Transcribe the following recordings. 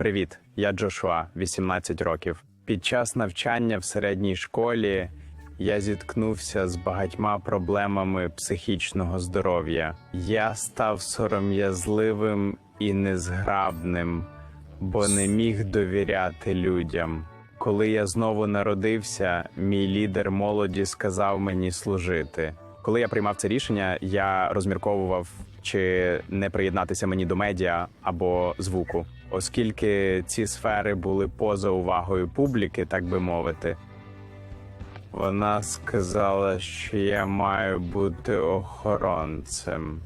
Привіт, я Джошуа, 18 років. Під час навчання в середній школі я зіткнувся з багатьма проблемами психічного здоров'я. Я став сором'язливим і незграбним, бо не міг довіряти людям. Коли я знову народився, мій лідер молоді сказав мені служити. Коли я приймав це рішення, я розмірковував, чи не приєднатися мені до медіа або звуку, оскільки ці сфери були поза увагою публіки, так би мовити. Вона сказала, що я маю бути охоронцем.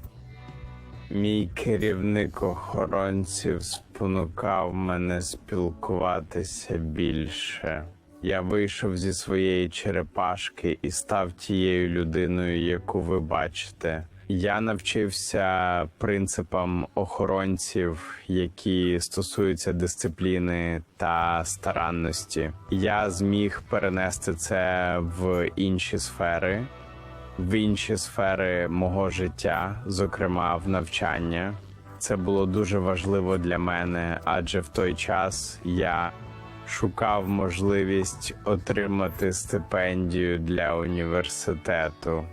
Мій керівник охоронців спонукав мене спілкуватися більше. Я вийшов зі своєї черепашки і став тією людиною, яку ви бачите. Я навчився принципам охоронців, які стосуються дисципліни та старанності. Я зміг перенести це в інші сфери, в інші сфери мого життя, зокрема в навчання. Це було дуже важливо для мене, адже в той час я шукав можливість отримати стипендію для університету.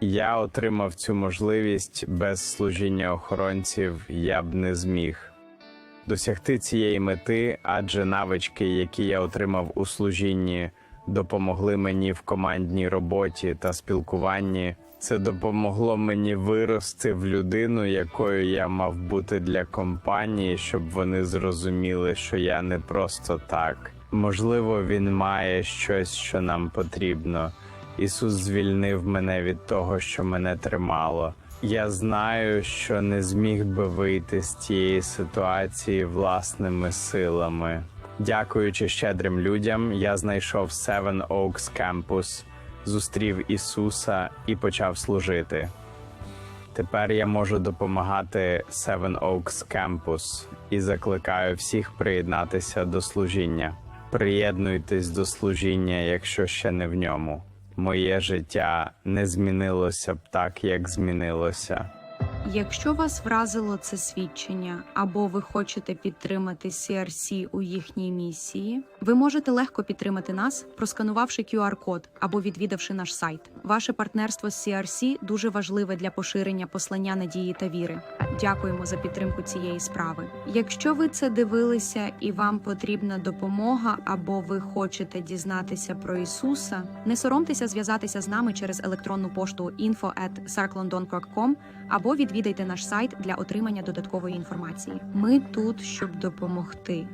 Я отримав цю можливість без служіння охоронців я б не зміг досягти цієї мети, адже навички, які я отримав у служінні, допомогли мені в командній роботі та спілкуванні. Це допомогло мені вирости в людину, якою я мав бути для компанії, щоб вони зрозуміли, що я не просто так. Можливо, він має щось, що нам потрібно. Ісус звільнив мене від того, що мене тримало. Я знаю, що не зміг би вийти з цієї ситуації власними силами. Дякуючи щедрим людям, я знайшов Seven Oaks Campus, зустрів Ісуса і почав служити. Тепер я можу допомагати Seven Oaks Campus і закликаю всіх приєднатися до служіння. Приєднуйтесь до служіння, якщо ще не в ньому. Моє життя не змінилося б так, як змінилося. Якщо вас вразило це свідчення, або ви хочете підтримати CRC у їхній місії, ви можете легко підтримати нас, просканувавши QR-код або відвідавши наш сайт. Ваше партнерство з CRC дуже важливе для поширення послання надії та віри. Дякуємо за підтримку цієї справи. Якщо ви це дивилися і вам потрібна допомога, або ви хочете дізнатися про Ісуса, не соромтеся зв'язатися з нами через електронну пошту info@sarklondon.com або відвідайте наш сайт для отримання додаткової інформації. Ми тут, щоб допомогти.